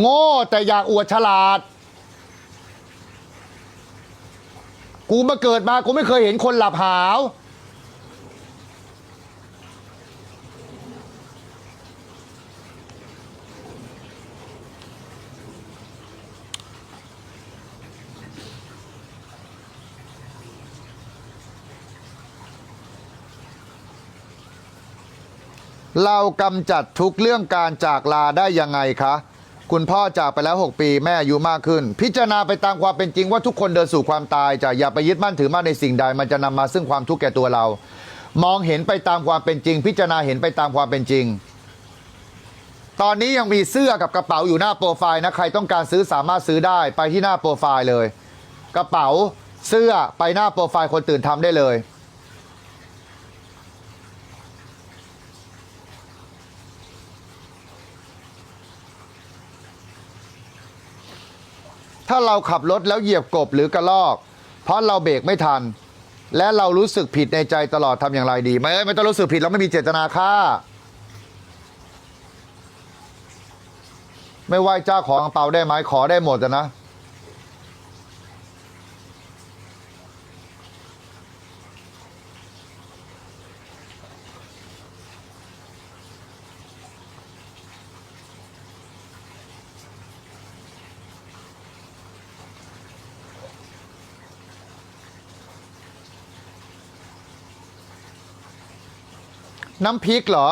โง่แต่อยากอวดฉลาด กูมาเกิดมากูไม่เคยเห็นคนหลับหาว เรากำจัดทุกเรื่องการจากลาได้ยังไงคะ คุณพ่อจากไปแล้ว 6 ปีแม่อายุมากขึ้น พิจารณาไปตามความเป็นจริงว่าทุกคนเดินสู่ความตายจะอย่าไปยึดมั่นถือมั่นในสิ่งใด มันจะนำมาซึ่งความทุกข์แก่ตัวเรา มองเห็นไปตามความเป็นจริง พิจารณาเห็นไปตามความเป็นจริง ตอนนี้ยังมีเสื้อกับกระเป๋าอยู่หน้าโปรไฟล์นะใครต้องการซื้อสามารถซื้อได้ไปที่หน้าโปรไฟล์เลย กระเป๋าเสื้อไปหน้าโปรไฟล์คนตื่นทำได้เลย ถ้าเราขับรถแล้วเหยียบกบหรือกระลอก เพราะเราเบรกไม่ทัน และเรารู้สึกผิดในใจตลอดทำอย่างไรดีไม่ไม่ต้องรู้สึกผิดเราไม่มีเจตนาฆ่า ไม่ไหว้เจ้าของเปาได้ไหมขอได้หมดนะ น้ำพริกเหรอ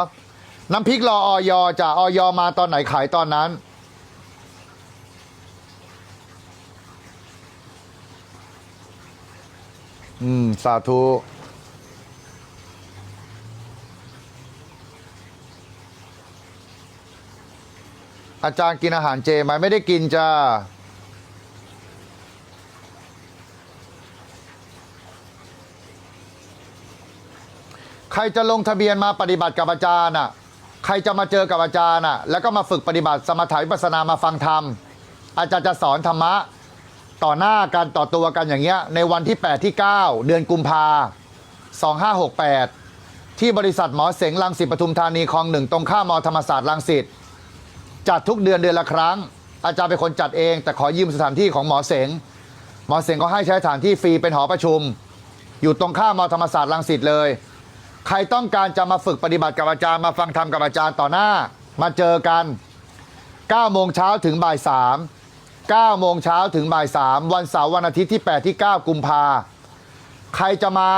น้ำพริกรอออยจะออยมาตอนไหนขายตอนนั้น อืม สาธุอาจารย์กินอาหารเจไหมไม่ได้กินจ้า ใครจะลงทะเบียนมาปฏิบัติกับอาจารย์อะใครจะมาเจอกับอาจารย์อะแล้วก็มาฝึกปฏิบัติสมถะวิปัสสนามาฟังธรรม อาจารย์จะสอนธรรมะต่อหน้ากันต่อตัวกันอย่างเงี้ยในวันที่ 8 ที่ 9 เดือนกุมภา2568 ที่บริษัทหมอเสงลังสิตปทุมธานีคลองหนึ่งตรงข้ามมอธรรมศาสตร์ลังสิตจัดทุกเดือนเดือนละครั้ง อาจารย์เป็นคนจัดเอง แต่ขอยืมสถานที่ของหมอเสงหมอเสงก็ให้ใช้สถานที่ฟรีเป็นหอประชุม อยู่ตรงข้ามมอธรรมศาสตร์ลังสิตเลย ใครต้องการจะมาฝึกปฏิบัติกับอาจารย์ มาฟังธรรมกับอาจารย์ต่อหน้า มาเจอกัน9โมงเช้าถึงบ่าย3 9โมงเช้าถึงบ่าย3วันเสาร์วันอาทิตย์ที่ 8 ที่ 9 กุมภาใครจะมา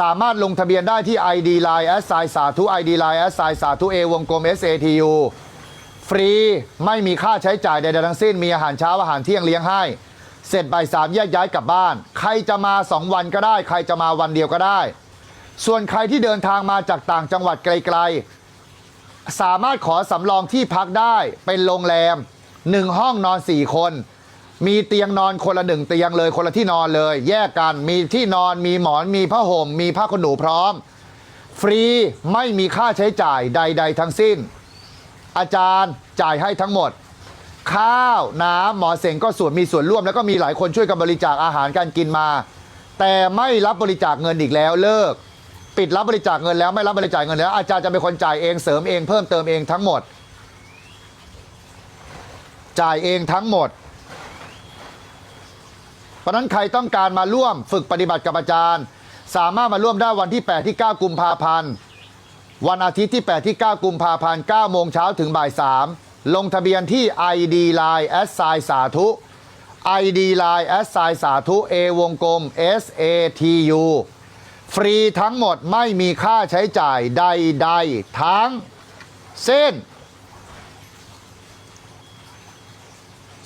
สามารถลงทะเบียนได้ที่ ID Line แอสไซสาธุ ID Line แอสไซสาธุ A วงกลม SATU ฟรีไม่มีค่าใช้จ่ายใดๆทั้งสิ้น มีอาหารเช้าอาหารเที่ยงเลี้ยงให้ เสร็จบ่ายสามแยกย้ายกลับบ้าน ใครจะมา 2 วันก็ได้ ใครจะมาวันเดียวก็ได้ ส่วนใครที่เดินทางมาจากต่างจังหวัดไกลๆ สามารถขอสำรองที่พักได้เป็นโรงแรมหนึ่งห้องนอน 4 คน มีเตียงนอนคนละหนึ่งเตียงเลยคนละที่นอนเลย แยกกันมีที่นอนมีหมอนมีผ้าห่ม มีผ้าขนหนูพร้อม ฟรีไม่มีค่าใช้จ่ายใด ๆ ทั้งสิ้น อาจารย์จ่ายให้ทั้งหมด ข้าวน้ำหมอเสงก็ส่วนมีส่วนร่วม แล้วก็มีหลายคนช่วยกันบริจาคอาหารการกินมา แต่ไม่รับบริจาคเงินอีกแล้วเลิก ปิดรับบริจาคเงินแล้วไม่รับบริจาคเงินแล้วอาจารย์จะเป็นคนจ่ายเองเสริมเองเพิ่มเติมเองทั้งหมด จ่ายเองทั้งหมด เพราะนั้นใครต้องการมาร่วมฝึกปฏิบัติกับอาจารย์ สามารถมาร่วมได้วันที่ 8 ที่ 9 กุมภาพันธ์วันอาทิตย์ที่ 8 ที่ 9 กุมภาพันธ์9โมงเช้าถึงบ่าย 3 ลงทะเบียนที่ ID Line แอสไซสาธุ ID Line แอสไซสาธุ A วงกลม S A T U ฟรีทั้งหมดไม่มีค่าใช้จ่ายใดๆทั้งเส้น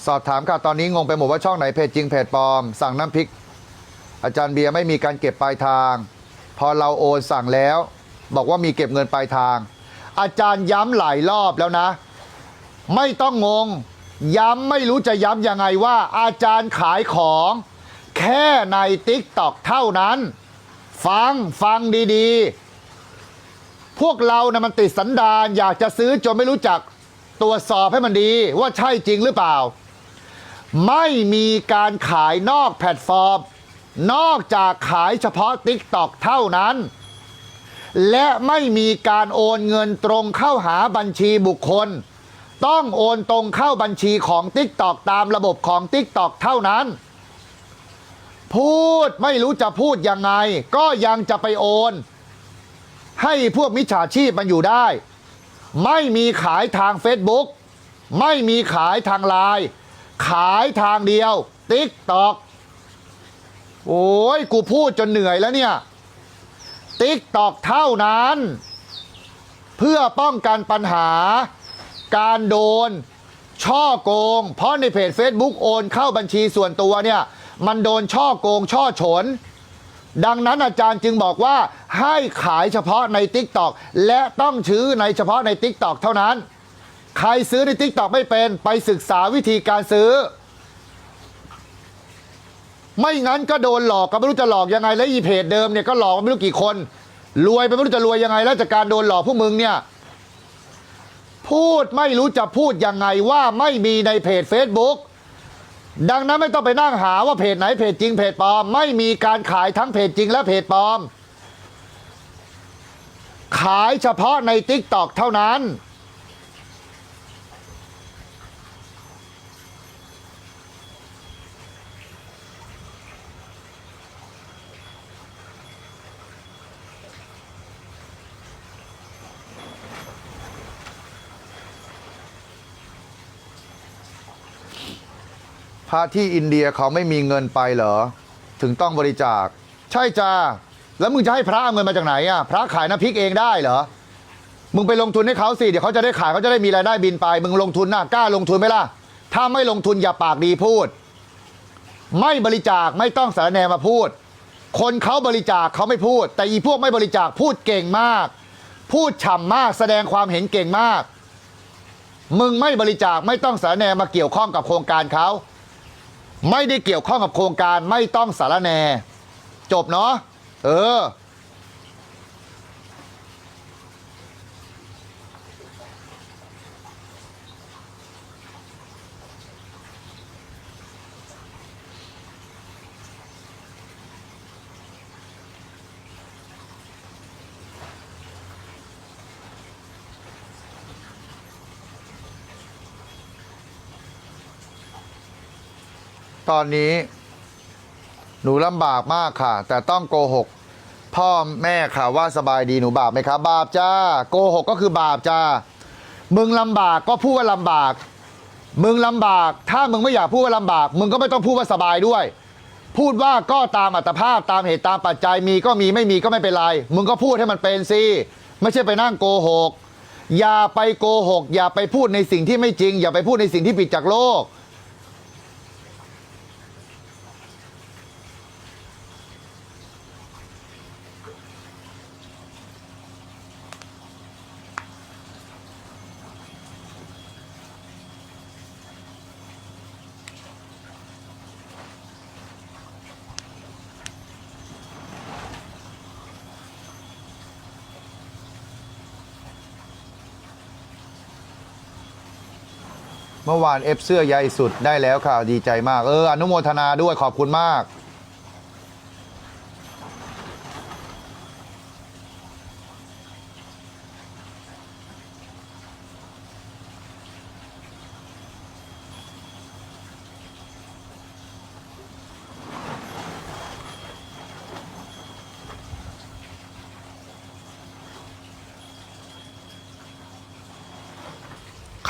สอบถามค่ะตอนนี้งงไปหมดว่าช่องไหนเพจจริงเพจปลอม สั่งน้ำพริก อาจารย์เบียร์ไม่มีการเก็บปลายทาง พอเราโอนสั่งแล้ว บอกว่ามีเก็บเงินปลายทาง อาจารย์ย้ำหลายรอบแล้วนะ ไม่ต้องงง ย้ำไม่รู้จะย้ำยังไงว่า อาจารย์ขายของ แค่ในติ๊กต็อกเท่านั้น ฟังฟังดีๆ พวกเรานะ่ะมันติดสันดานอยากจะซื้อจนไม่รู้จักตรวจสอบให้มันดีว่าใช่จริงหรือเปล่า ไม่มีการขายนอกแพลตฟอร์ม นอกจากขายเฉพาะ TikTok เท่านั้น และไม่มีการโอนเงินตรงเข้าหาบัญชีบุคคล ต้องโอนตรงเข้าบัญชีของ t ิ k t o k ตามระบบของ t ิ k t o k เท่านั้น พูดไม่รู้จะพูดยังไง ก็ยังจะไปโอน ให้พวกมิจฉาชีพมันอยู่ได้ ไม่มีขายทาง Facebook ไม่มีขายทางไลน์ขายทางเดียว t ิ k t o k โอ้ยกูพูดจนเหนื่อยแล้วเนี่ย t ิ k t o k เท่านั้น เพื่อป้องกันปัญหา การโดน ช่อโกง เพราะในเพจ Facebook โอนเข้าบัญชีส่วนตัวเนี่ย มันโดนช่อโกงช่อฉนดังนั้นอาจารย์จึงบอกว่าให้ขายเฉพาะใน t ิ k t o k และต้องชื้อในเฉพาะใน t ิ k t o k เท่านั้น ใครซื้อใน t ิ k t o k ไม่เป็นไปศึกษาวิธีการซื้อ ไม่งั้นก็โดนหลอกก็ไม่รู้จะหลอกยังไง แล้วอีเพจเดิมเนี่ยก็หลอกไม่รู้กี่คน รวยไปไม่รู้จะรวยยังไง แล้วจากการโดนหลอกพวกมึงเนี่ยพูดไม่รู้จะพูดยังไงว่าไม่มีในเพจ Facebook ดังนั้นไม่ต้องไปนั่งหาว่าเพจไหนเพจจริงเพจปลอม ไม่มีการขายทั้งเพจจริงและเพจปลอม ขายเฉพาะใน t ิ k t o k เท่านั้น ระที่อินเดียเขาไม่มีเงินไปเหรอ ถึงต้องบริจาค ใช่จ้าแล้วมึงจะให้พระเอาเงินมาจากไหนอะพระขายน้ำพริกเองได้เหรอมึงไปลงทุนให้เขาสิเดี๋ยวเขาจะได้ขายเขาจะได้มีรายได้บินไป มึงลงทุนนะกล้าลงทุนไหมล่ะ ถ้าไม่ลงทุนอย่าปากดีพูด ไม่บริจาคไม่ต้องสารแนมาพูด คนเขาบริจาคเขาไม่พูด แต่อีพวกไม่บริจาคพูดเก่งมาก พูดฉ่ำมากแสดงความเห็นเก่งมาก มึงไม่บริจาคไม่ต้องสารแนมาเกี่ยวข้องกับโครงการเขา ไม่ได้เกี่ยวข้องกับโครงการไม่ต้องสารแน จบเนาะเออ ตอนนี้ หนูลำบากมากค่ะ แต่ต้องโกหก พ่อแม่ค่ะว่าสบายดีหนูบาปไหมครับบาปจ้า โกหกก็คือบาปจ้า มึงลำบากก็พูดว่าลำบาก มึงลำบาก ถ้ามึงไม่อยากพูดว่าลำบาก มึงก็ไม่ต้องพูดว่าสบายด้วย พูดว่าก็ตามอัตภาพตามเหตุตามปัจจัยมีก็มีไม่มีก็ไม่เป็นไร มึงก็พูดให้มันเป็นสิไม่ใช่ไปนั่งโกหกอย่าไปโกหก อย่าไปพูดในสิ่งที่ไม่จริง อย่าไปพูดในสิ่งที่ผิดจากโลก เมื่อวานเอฟเสื้อใหญ่สุดได้แล้วค่ะดีใจมาก เอออนุโมทนาด้วยขอบคุณมาก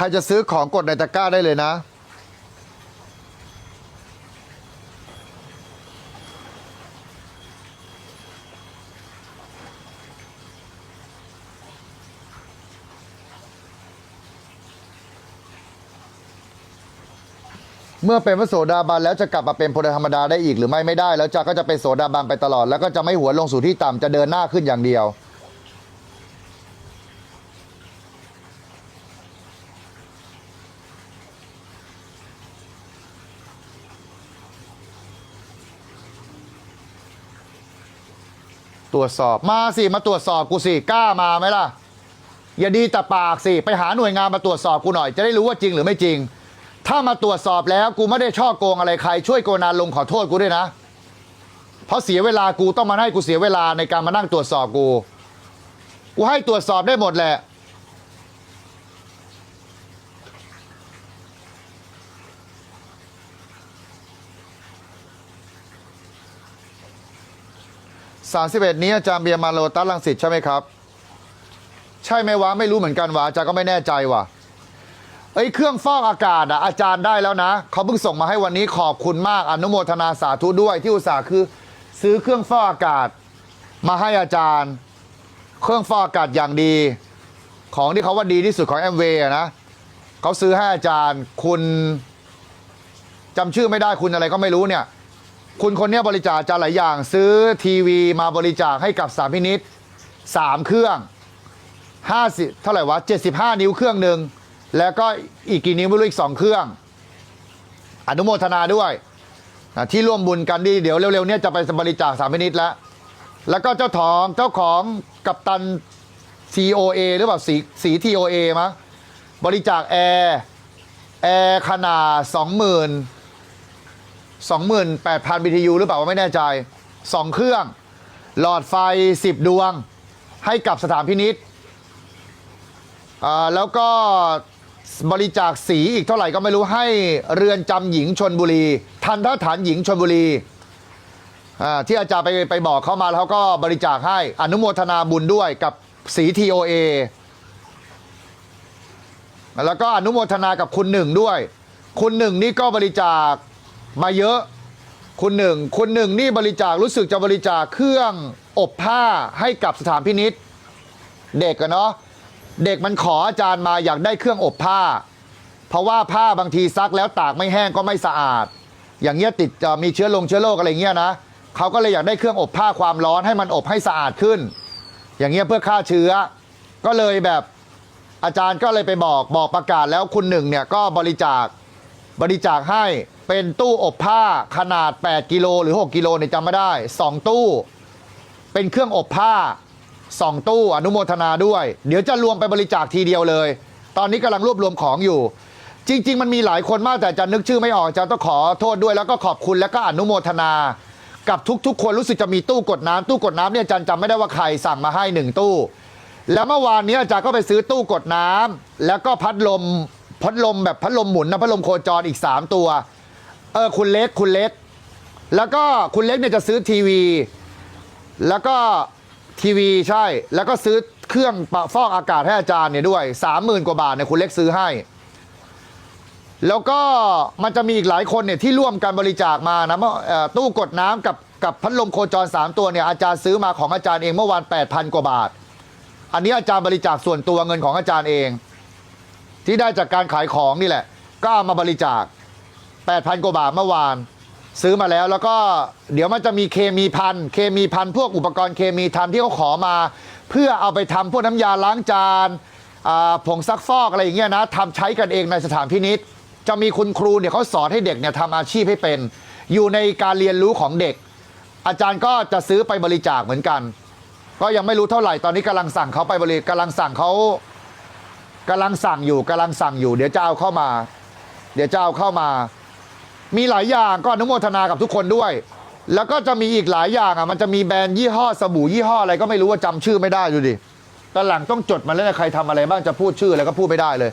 รจะซื้อของกดในตะกร้าได้เลยนะ เมื่อเป็นพระโสดาบันแล้วจะกลับมาเป็นพลธรรมดาได้อีกหรือไม่ไม่ได้ แล้วจะก็จะเป็นโสดาบันไปตลอด แล้วก็จะไม่หัวลงสู่ที่ต่ำจะเดินหน้าขึ้นอย่างเดียว รวจสอบมาสิมาตรวจสอบกูสิกล้ามาไหมล่ะ อย่าดีแต่ปากสิไปหาหน่วยงานมาตรวจสอบกูหน่อย จะได้รู้ว่าจริงหรือไม่จริง ถ้ามาตรวจสอบแล้วกูไม่ได้ช่อโกงอะไรใคร ช่วยโกนานลงขอโทษกูด้วยนะ เพราะเสียเวลากูต้องมาให้กูเสียเวลาในการมานั่งตรวจสอบกู กูให้ตรวจสอบได้หมดแหละ 31 นี้อาจารย์เบียร์มาโลตัสลังสิตใช่ไหมครับ ใช่ไหมวะไม่รู้เหมือนกันวะอาจารย์ก็ไม่แน่ใจว่ะเอ้เครื่องฟอกอากาศอะอาจารย์ได้แล้วนะเขาเพิ่งส่งมาให้วันนี้ขอบคุณมากอนุโมทนาสาธุด้วยที่อุตส่าห์คือ ซื้อเครื่องฟอกอากาศ มาให้อาจารย์ เครื่องฟอกอากาศอย่างดี ของที่เขาว่าดีที่สุดของแอมเวย์นะเขาซื้อให้อาจารย์คุณจำชื่อไม่ได้คุณอะไรก็ไม่รู้เนี่ย คุณคนเนี้ยบริจาคจารย์หลายอย่าง ซื้อทีวีมาบริจาคให้กับสามพินิษสามเครื่องห้าสิเท่าไหร่วะเจ็ดสิบห้านิ้วเครื่องหนึ่งแล้วก็อีกกี่นิ้วไม่รู้อีกสองเครื่อง อนุโมทนาด้วยนะที่ร่วมบุญกันดีเดี๋ยวเร็วๆเนี้จะไปบริจาคสามพินิษแล้วแล้วก็เจ้าของเจ้าของกัปตัน COA หรือเปล่าสีสี TOA มั้งบริจาคแอร์แอร์ขนาดส องหมื่นสองหมื่นแปดพัน BTU หรือเปล่าว่าไม่แน่ใจสองเครื่อง หลอดไฟ 10 ดวง ให้กับสถานพินิษอ่าแล้วก็บริจาคสีอีกเท่าไหร่ก็ไม่รู้ให้เรือนจำหญิงชนบุรี ทันทฐานหญิงชนบุรีที่อาจารย์ไปไปบอกเขามาแล้วเขาก็บริจาคให้อนุโมทนาบุญด้วยกับสี TOA แล้วก็อนุโมทนากับคุณหนึ่งด้วย คุณหนึ่งนี่ก็บริจาค มาเยอะ คุณหนึ่งคุณหนึ่งนี่บริจาครู้สึกจะบริจาคเครื่องอบผ้าให้กับสถานพินิษเด็กอะเนาะเด็กมันขออาจารย์มาอยากได้เครื่องอบผ้า เพราะว่าผ้าบางทีซักแล้วตากไม่แห้งก็ไม่สะอาด อย่างเงี้ยติดมีเชื้อลงเชื้อโรคอะไรเงี้ยนะเขาก็เลยอยากได้เครื่องอบผ้าความร้อนให้มันอบให้สะอาดขึ้น อย่างเงี้ยเพื่อฆ่าเชื้อ ก็เลยแบบอาจารย์ก็เลยไปบอกบอกประกาศแล้วคุณหนึ่งเนี่ยก็บริจาคบริจาคให้เป็นตู้อบผ้าขนาด 8 กิโลหรือ 6 กิโลเนี่ยจำไม่ได้ 2 ตู้ เป็นเครื่องอบผ้า 2 ตู้อนุโมทนาด้วย เดี๋ยวจะรวมไปบริจาคทีเดียวเลย ตอนนี้กำลังรวบรวมของอยู่ จริง ๆ มันมีหลายคนมากแต่จะนึกชื่อไม่ออกจะต้องขอโทษด้วยแล้วก็ขอบคุณแล้วก็อนุโมทนา กับทุกๆ คนรู้สึกจะมีตู้กดน้ำตู้กดน้ำเนี่ยจารย์จำไม่ได้ว่าใครสั่งมาให้หนึ่งตู้ แล้วเมื่อวานนี้อาจารย์ก็ไปซื้อตู้กดน้ำแล้วก็พัดลมพัดลมแบบพัดลมหมุนนะพัดลมโคจรอีก 3 ตัว เออคุณเล็กคุณเล็ก แล้วก็คุณเล็กเนี่ยจะซื้อทีวี แล้วก็ทีวีใช่ แล้วก็ซื้อเครื่องปะฟอกอากาศให้อาจารย์เนี่ยด้วยสามหมื่นกว่าบาทเนี่ยคุณเล็กซื้อให้ แล้วก็มันจะมีอีกหลายคนเนี่ยที่ร่วมการบริจาคมานะเมื่อเอ่อตู้กดน้ำกับกับพัดลมโคจร 3 ตัวเนี่ยอาจารย์ซื้อมาของอาจารย์เองเมื่อวาน8,000 กว่าบาท อันนี้อาจารย์บริจาคส่วนตัวเงินของอาจารย์เอง ที่ได้จากการขายของนี่แหละก็ามาบริจาค 8,000 กว่าบาทเมื่อวาน ซื้อมาแล้วแล้วก็เดี๋ยวมันจะมีเคมีพันเคมีพันพวกอุปกรณ์เคมีทำที่เขาขอมา เพื่อเอาไปทำพวกน้ำยาล้างจานผงซักฟอกอะไรอย่างเงี้ยนะทำใช้กันเองในสถานพินิษจะมีคุณครูเนี่ยเขาสอนให้เด็กเนี่ยทำอาชีพให้เป็น อยู่ในการเรียนรู้ของเด็ก อาจารย์ก็จะซื้อไปบริจาคเหมือนกัน ก็ยังไม่รู้เท่าไหร่ตอนนี้กำลังสั่งเขาไปบริกำลังสั่งเขากำลังสั่งอยู่กำลังสั่งอยู่ เดี๋ยวจะเอาเข้ามา เดี๋ยวจะเอาเข้ามา มีหลายอย่างก็อนุโมทนากับทุกคนด้วย แล้วก็จะมีอีกหลายอย่างอะมันจะมีแบรนด์ยี่ห้อสบู่ยี่ห้ออะไรก็ไม่รู้ว่าจำชื่อไม่ได้ดูดิตอนหลังต้องจดมาแล้วนะใครทำอะไรบ้างจะพูดชื่ออะไรก็พูดไม่ได้เลย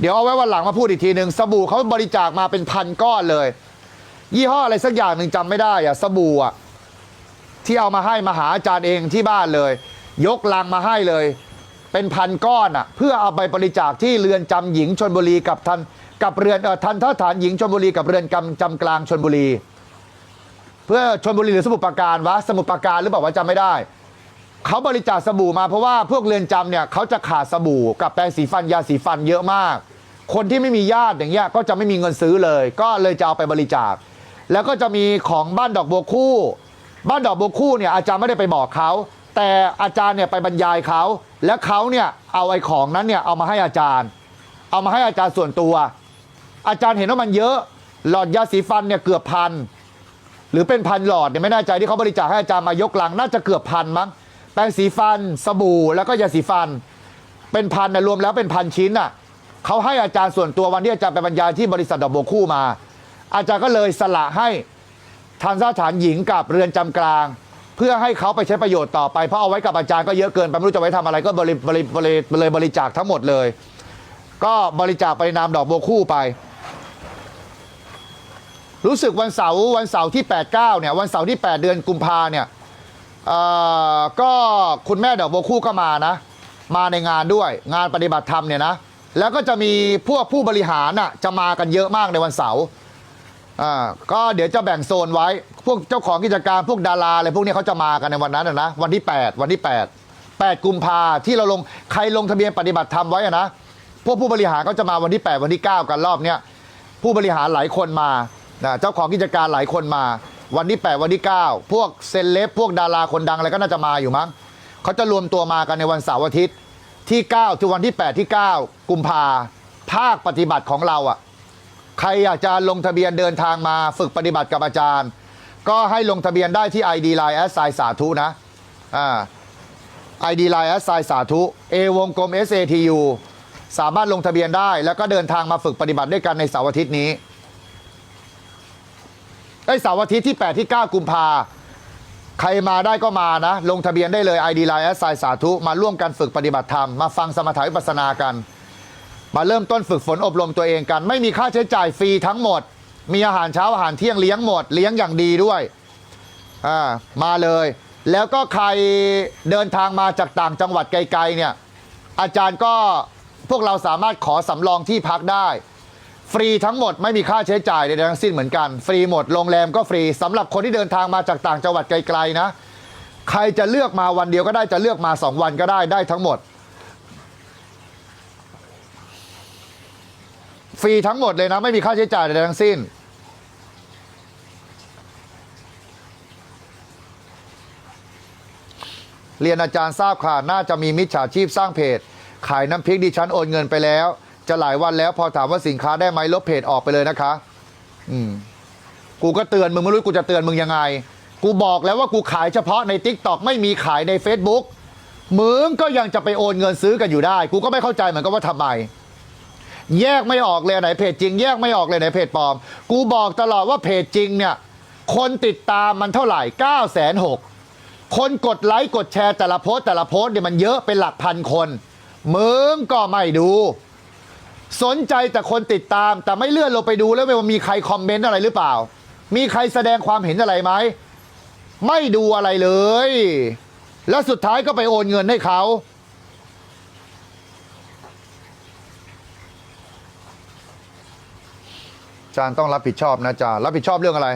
เดี๋ยวเอาไว้วันหลังมาพูดอีกทีหนึ่งสบู่เขาบริจาคมาเป็นพันก้อนเลย ยี่ห้ออะไรสักอย่างหนึ่งจำไม่ได้อะสบู่อะที่เอามาให้มาหาอาจารย์เองที่บ้านเลย ยกลังมาให้เลย เป็นพันก้อนอะเพื่อเอาไปบริจาคที่เรือนจำหญิงชนบุรีกับทัน กับเรือนทันทฐานหญิงชนบุรีกับเรือนจำจำกลางชนบุรี เพื่อชนบุรีหรือสมุทรปราการวะสมุทรปราการหรือเปล่าวะจำไม่ได้เขาบริจาคสบู่มาเพราะว่าพวกเรือนจำเนี่ยเขาจะขาดสบู่กับแปรงสีฟันยาสีฟันเยอะมาก คนที่ไม่มีญาติอย่างเงี้ยก็จะไม่มีเงินซื้อเลย ก็เลยจะเอาไปบริจาค แล้วก็จะมีของบ้านดอกบัวคู่ บ้านดอกบัวคู่เนี่ยอาจารย์ไม่ได้ไปบอกเขาแต่อาจารย์เนี่ยไปบรรยายเขาแล้วเขาเนี่ยเอาไอ้ของนั้นเนี่ยเอามาให้อาจารย์ เอามาให้อาจารย์ส่วนตัว อาจารย์เห็นว่ามันเยอะ หลอดยาสีฟันเนี่ยเกือบพันหรือเป็นพันหลอดเนี่ยไม่แน่ใจที่เขาบริจาคให้อาจารย์มายกลังน่าจะเกือบพันมั้งแปรงสีฟัน สบู่แล้วก็ยาสีฟัน เป็นพันนะรวมแล้วเป็นพันชิ้นอะเขาให้อาจารย์ส่วนตัววันที่อาจารย์ไปบรรยายที่บริษัทดอกโบคู่มา อาจารย์ก็เลยสละให้ทันสถานหญิงกับเรือนจำกลาง เพื่อให้เขาไปใช้ประโยชน์ต่อไปเพราะเอาไว้กับอาจารย์ก็เยอะเกินไปไม่รู้จะไว้ทำอะไรก็บริบริบริเลยบริจาคทั้งหมดเลย ก็บริจาคไปนามดอกโบคู่ไป รู้สึกวันเสาร์วันเสาร์ที่ 8 9เนี่ยวันเสาร์ที่ 8 เดือนกุมภาเนี่ยเอ่อก็คุณแม่ดอกบัวคู่ก็มานะ มาในงานด้วยงานปฏิบัติธรรมเนี่ยนะ แล้วก็จะมีพวกผู้บริหารน่ะจะมากันเยอะมากในวันเสาร์อ่าก็เดี๋ยวจะแบ่งโซนไว้ พวกเจ้าของกิจการพวกดาราอะไรพวกนี้เขาจะมากันในวันนั้นนะวันที่ 8 วันที่ 8 8 กุมภาที่เราลงใครลงทะเบียนปฏิบัติธรรมไว้อะนะพวกผู้บริหารก็จะมาวันที่ 8 วันที่ 9 กันรอบเนี้ยผู้บริหารหลายคนมา นะเจ้าของกิจการหลายคนมา วันที่ 8 วันที่ 9 พวกเซเลบพวกดาราคนดังอะไรก็น่าจะมาอยู่มั้งเขาจะรวมตัวมากันในวันเสาร์อาทิตย์ที่ 9 ถึงวันที่ 8 ที่ 9 กุมภาภาคปฏิบัติของเราอะใครอยากจะลงทะเบียนเดินทางมาฝึกปฏิบัติกับอาจารย์ ก็ให้ลงทะเบียนได้ที่ ID Line แอสไซสาธุนะอ่า ID Line แอสไซสาธุ A วงกลม SATU สามารถลงทะเบียนได้ แล้วก็เดินทางมาฝึกปฏิบัติด้วยกันในเสาร์อาทิตย์นี้ อ้ยเสาร์อาทิตย์ที่ 8 ที่ 9 กุมภาใครมาได้ก็มานะ ลงทะเบียนได้เลย ID Line แอสไซสาธุ มาร่วมกันฝึกปฏิบัติธรรม มาฟังสมถะวิปัสสนากัน มาเริ่มต้นฝึกฝนอบรมตัวเองกัน ไม่มีค่าใช้จ่ายฟรีทั้งหมด มีอาหารเช้าอาหารเที่ยงเลี้ยงหมด เลี้ยงอย่างดีด้วยอ่ามาเลย แล้วก็ใครเดินทางมาจากต่างจังหวัดไกลๆเนี่ยอาจารย์ก็พวกเราสามารถขอสำรองที่พักได้ ฟรีทั้งหมดไม่มีค่าใช้จ่ายใดๆทั้งสิ้นเหมือนกัน ฟรีหมดโรงแรมก็ฟรีสำหรับคนที่เดินทางมาจากต่างจังหวัดไกลๆนะ ใครจะเลือกมาวันเดียวก็ได้จะเลือกมาสองวันก็ได้ได้ทั้งหมด ฟรีทั้งหมดเลยนะ ไม่มีค่าใช้จ่ายใดๆทั้งสิ้นเรียนอาจารย์ทราบค่ะน่าจะมีมิจฉาชีพสร้างเพจ ขายน้ำพริกดิฉันโอนเงินไปแล้ว จะหลายวันแล้วพอถามว่าสินค้าได้ไหมลบเพจออกไปเลยนะคะ อืม กูก็เตือนมึงไม่รู้กูจะเตือนมึงยังไง กูบอกแล้วว่ากูขายเฉพาะใน t ิ k t o k ไม่มีขายใน Facebook มึงก็ยังจะไปโอนเงินซื้อกันอยู่ได้ กูก็ไม่เข้าใจเหมือนกันว่าทำไม แยกไม่ออกเลยไหนเพจจริง แยกไม่ออกเลยไหนเพจปลอม กูบอกตลอดว่าเพจจริงเนี่ย คนติดตามมันเท่าไหร่9ก้าแสนหกคนกดไลค์กดแชร์แต่ละโพสแต่ละโพสเนี่ยมันเยอะเป็นหลักพันคน มึงก็ไม่ดู สนใจแต่คนติดตาม แต่ไม่เลื่อนลงไปดูแล้วว่ามีใครคอมเมนต์อะไรหรือเปล่า มีใครแสดงความเห็นอะไรไหมไม่ดูอะไรเลย แล้วสุดท้ายก็ไปโอนเงินให้เขาจารย์ต้องรับผิดชอบนะจารับผิดชอบเรื่องอะไร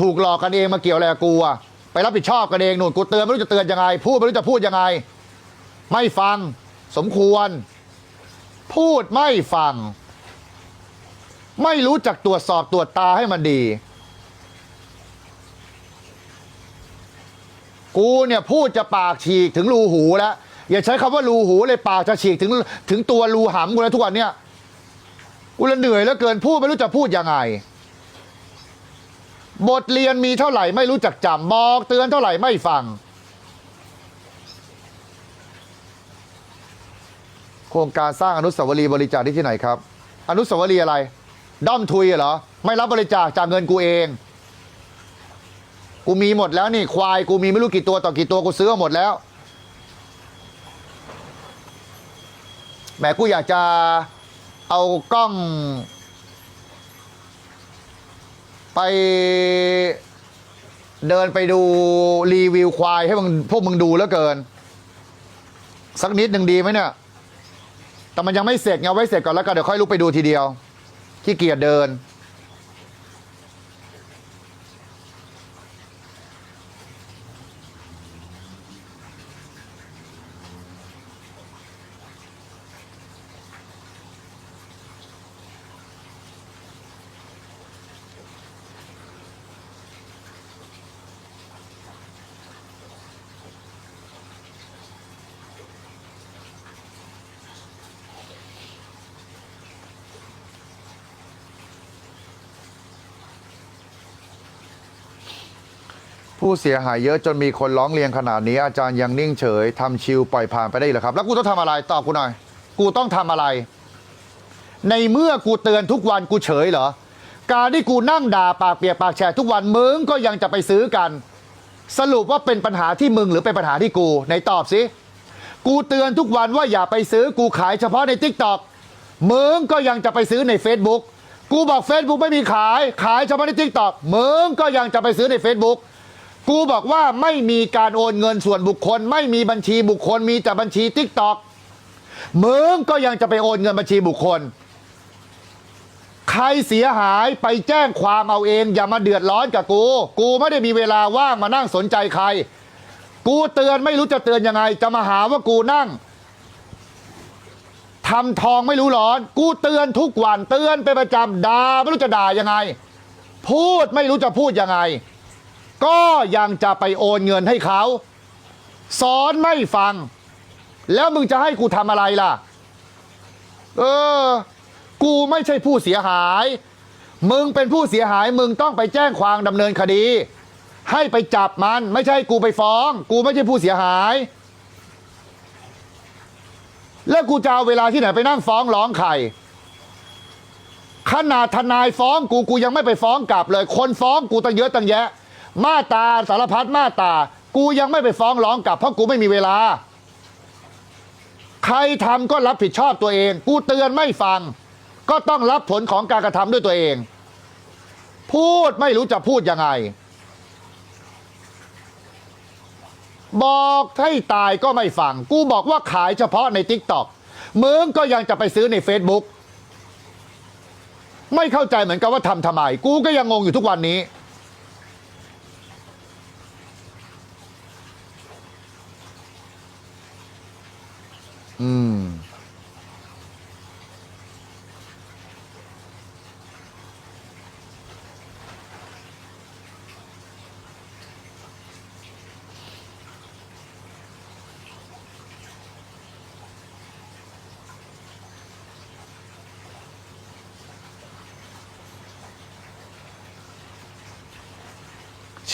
ถูกหลอกกันเองมาเกี่ยวอะไรกับกูอะไปรับผิดชอบกันเองหนู่นกูเตือนไม่รู้จะเตือนยังไง พูดไม่รู้จะพูดยังไง ไม่ฟังสมควร พูดไม่ฟัง ไม่รู้จักตรวจสอบตรวจตาให้มันดี กูเนี่ยพูดจะปากฉีกถึงรูหูแล้ว อย่าใช้คำว่ารูหูเลยปากจะฉีกถึงถึงตัวรูหำกูแล้วทุกวันเนี่ยกูละเหนื่อยแล้วเกินพูดไม่รู้จะพูดยังไง บทเรียนมีเท่าไหร่ไม่รู้จักจำบอกเตือนเท่าไหร่ไม่ฟัง โครงการสร้างอนุสาวรีย์บริจาคที่ที่ไหนครับ อนุสาวรีย์อะไร ด้อมทุยเหรอ ไม่รับบริจาคจากเงินกูเอง กูมีหมดแล้วนี่ควายกูมีไม่รู้กี่ตัวต่อกี่ตัวกูซื้อหมดแล้วแหมกูอยากจะเอากล้อง ไปเดินไปดูรีวิวควายให้มึงพวกมึงดูแล้วเกิน สักนิดหนึ่งดีไหมเนี่ย แต่มันยังไม่เสร็จไงเอาไว้เสร็จก่อนแล้วก็เดี๋ยวค่อยลุกไปดูทีเดียวขี้เกียจเดิน ผู้เสียหายเยอะจนมีคนร้องเรียนขนาดนี้อาจารย์ยังนิ่งเฉยทำชิลปล่อยผ่านไปได้เหรอครับ แล้วกูต้องทำอะไรตอบกูหน่อย กูต้องทำอะไร ในเมื่อกูเตือนทุกวันกูเฉยเหรอ การที่กูนั่งด่าปากเปียกปากแฉะทุกวันมึงก็ยังจะไปซื้อกัน สรุปว่าเป็นปัญหาที่มึงหรือเป็นปัญหาที่กูในตอบสิกูเตือนทุกวันว่าอย่าไปซื้อกูขายเฉพาะในทิกตอกมึงก็ยังจะไปซื้อใน Facebook กูบอก Facebook ไม่มีขายขายเฉพาะในทิกตอกมึงก็ยังจะไปซื้อใน Facebook กูบอกว่าไม่มีการโอนเงินส่วนบุคคล ไม่มีบัญชีบุคคล มีแต่บัญชีทิกตอกมึงก็ยังจะไปโอนเงินบัญชีบุคคล ใครเสียหายไปแจ้งความเอาเอง อย่ามาเดือดร้อนกับกู กูไม่ได้มีเวลาว่างมานั่งสนใจใคร กูเตือนไม่รู้จะเตือนยังไง จะมาหาว่ากูนั่งทำทองไม่รู้ร้อน กูเตือนทุกวันเตือนเป็นประจำด่าไม่รู้จะด่ายังไง พูดไม่รู้จะพูดยังไง ก็ยังจะไปโอนเงินให้เขาสอนไม่ฟัง แล้วมึงจะให้กูทำอะไรล่ะ เออ กูไม่ใช่ผู้เสียหาย มึงเป็นผู้เสียหายมึงต้องไปแจ้งความดำเนินคดี ให้ไปจับมันไม่ใช่กูไปฟ้อง กูไม่ใช่ผู้เสียหาย แล้วกูจะเอาเวลาที่ไหนไปนั่งฟ้องร้องใครขนาดทนายฟ้องกูกูยังไม่ไปฟ้องกลับเลย คนฟ้องกูตั้งเยอะตั้งแยะ มาตราสารพัดมาตรากูยังไม่ไปฟ้องร้องกลับเพราะกูไม่มีเวลา ใครทำก็รับผิดชอบตัวเอง กูเตือนไม่ฟัง ก็ต้องรับผลของการกระทำด้วยตัวเอง พูดไม่รู้จะพูดยังไง บอกให้ตายก็ไม่ฟัง กูบอกว่าขายเฉพาะใน t ิ k t o k มึงก็ยังจะไปซื้อใน Facebook ไม่เข้าใจเหมือนกันว่าทำทำไม กูก็ยังงงอยู่ทุกวันนี้ อืม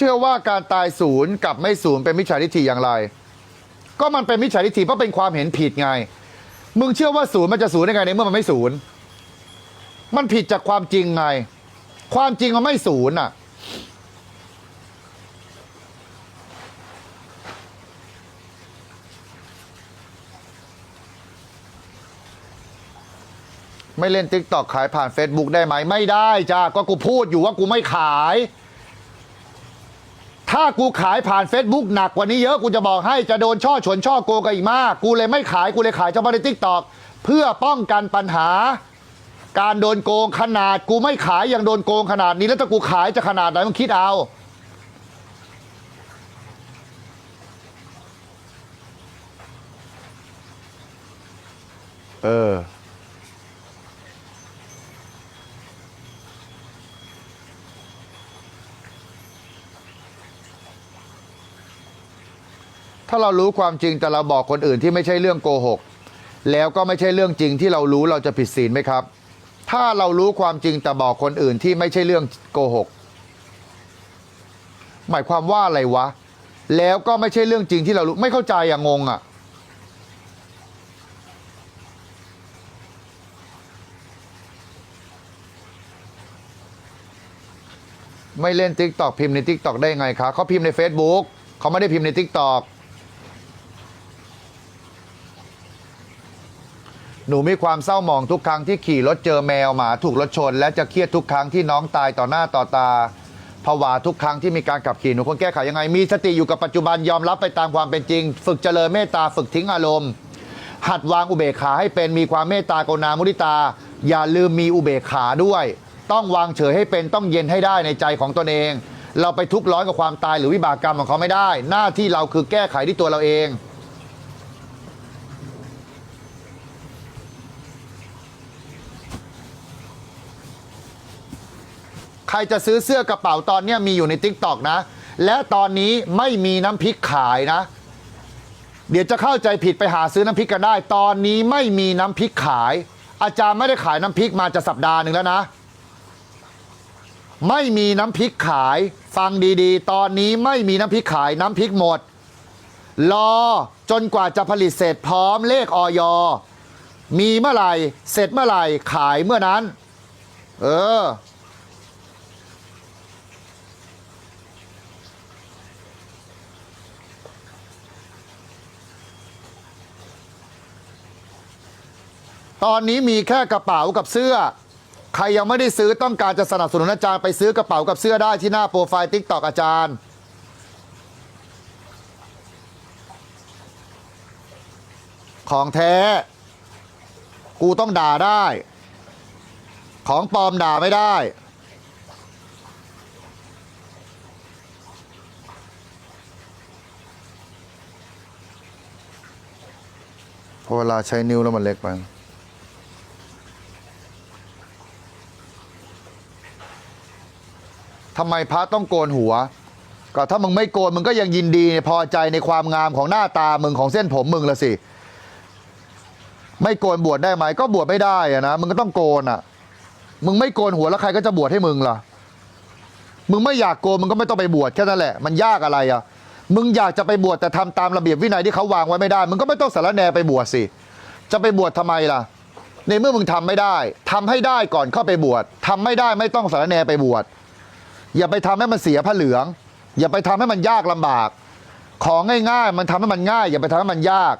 เชื่อว่าการตายศูนย์กับไม่ศูนย์เป็นมิจฉาทิฏฐิอย่างไร ก็มันเป็นมิจฉาทิฏฐิเพราะเป็นความเห็นผิดไง มึงเชื่อว่าศูนย์มันจะศูนย์ได้ไงในเมื่อมันไม่ศูนย์ มันผิดจากความจริงไง ความจริงมันไม่ศูนย์อะ ไม่เล่นติ๊กตอกขายผ่าน Facebook ได้ไหม ไม่ได้จ้าก็กูพูดอยู่ว่ากูไม่ขาย ถ้ากูขายผ่าน Facebook หนักกว่านี้เยอะกูจะบอกให้จะโดนช่อฉนช่อโกงกันอีกมาก กูเลยไม่ขายกูเลยขายเฉพาะในทิกตอกเพื่อป้องกันปัญหา การโดนโกงขนาดกูไม่ขายยังโดนโกงขนาดนี้แล้วถ้ากูขายจะขนาดไหนมึงคิดเอาเออ ถ้าเรารู้ความจริงแต่เราบอกคนอื่นที่ไม่ใช่เรื่องโกหก แล้วก็ไม่ใช่เรื่องจริงที่เรารู้เราจะผิดศีลไหมครับ ถ้าเรารู้ความจริงแต่บอกคนอื่นที่ไม่ใช่เรื่องโกหก หมายความว่าอะไรวะ แล้วก็ไม่ใช่เรื่องจริงที่เรารู้ไม่เข้าใจอย่างงงอะ่ะไม่เล่น t ิ k t o k พิมพ์ใน t ิ k t o k ได้ไงคะเขาพิมพ์ใน Facebook เขาไม่ได้พิมพ์ใน t ิ k t o k หนูมีความเศร้าหมองทุกครั้งที่ขี่รถเจอแมวหมาถูกรถชน และจะเครียดทุกครั้งที่น้องตายต่อหน้าต่อตาผวาทุกครั้งที่มีการขับขี่หนูควรแก้ไขยังไง มีสติอยู่กับปัจจุบันยอมรับไปตามความเป็นจริง ฝึกเจริญเมตตาฝึกทิ้งอารมณ์ หัดวางอุเบกขาให้เป็นมีความเมตตากรุณามุทิตา อย่าลืมมีอุเบกขาด้วย ต้องวางเฉยให้เป็นต้องเย็นให้ได้ในใจของตนเอง เราไปทุกข์ร้อนกับความตายหรือวิบากกรรมของเขาไม่ได้ หน้าที่เราคือแก้ไขที่ตัวเราเอง ใครจะซื้อเสื้อกระเป๋าตอนเนี้ยมีอยู่ใน t ิ k t o k นะ และตอนนี้ไม่มีน้ำพริกขายนะ เดี๋ยวจะเข้าใจผิดไปหาซื้อน้ำพริกกันได้ ตอนนี้ไม่มีน้ำพริกขาย อาจารย์ไม่ได้ขายน้ำพริกมาจะสัปดาห์หนึ่งแล้วนะ ไม่มีน้ำพริกขาย ฟังดีๆ ตอนนี้ไม่มีน้ำพริกขายน้ำพริกหมด รอจนกว่าจะผลิตเสร็จพร้อมเลขออยมีเมื่อไหร่ เสร็จเมื่อไหร่ขายเมื่อนั้น เออ ตอนนี้มีแค่กระเป๋ากับเสื้อ ใครยังไม่ได้ซื้อต้องการจะสนับสนุนอาจารย์ไปซื้อกระเป๋ากับเสื้อได้ที่หน้าโปรไฟล์ทิกตอกอาจารย์ ของแท้ กูต้องด่าได้ ของปลอมด่าไม่ได้พอเวลาใช้นิ้วแล้วมันเล็กไป ทำไมพระต้องโกนหัว ก็ถ้ามึงไม่โกนมึงก็ยังยินดีพอใจในความงามของหน้าตามึงของเส้นผมมึงละสิ ไม่โกนบวชได้ไหม ก็บวชไม่ได้อะนะมึงก็ต้องโกนอะ มึงไม่โกนหัวแล้วใครก็จะบวชให้มึงล่ะ มึงไม่อยากโกนมึงก็ไม่ต้องไปบวชแค่นั้นแหละ มันยากอะไรอะมึงอยากจะไปบวชแต่ทำตามระเบียบวินัยที่เขาวางไว้ไม่ได้ มึงก็ไม่ต้องสารแนไปบวชสิ จะไปบวชทำไมล่ะ ในเมื่อมึงทำไม่ได้ทำให้ได้ก่อนเข้าไปบวชทำไม่ได้ไม่ต้องสารแนไปบวช อย่าไปทำให้มันเสียผ้าเหลือง อย่าไปทำให้มันยากลำบาก ของง่ายๆ มันทำให้มันง่าย อย่าไปทำให้มันยาก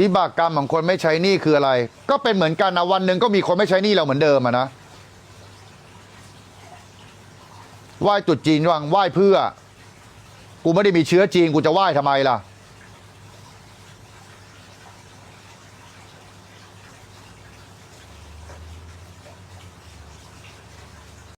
วิบากกรรมของคนไม่ใช้หนี้คืออะไร ก็เป็นเหมือนกันนะวันหนึ่งก็มีคนไม่ใช้หนี้เราเหมือนเดิมอะนะไหว้จุดจีนวังไหว้เพื่อ กูไม่ได้มีเชื้อจีนกูจะไหว้ทำไมล่ะ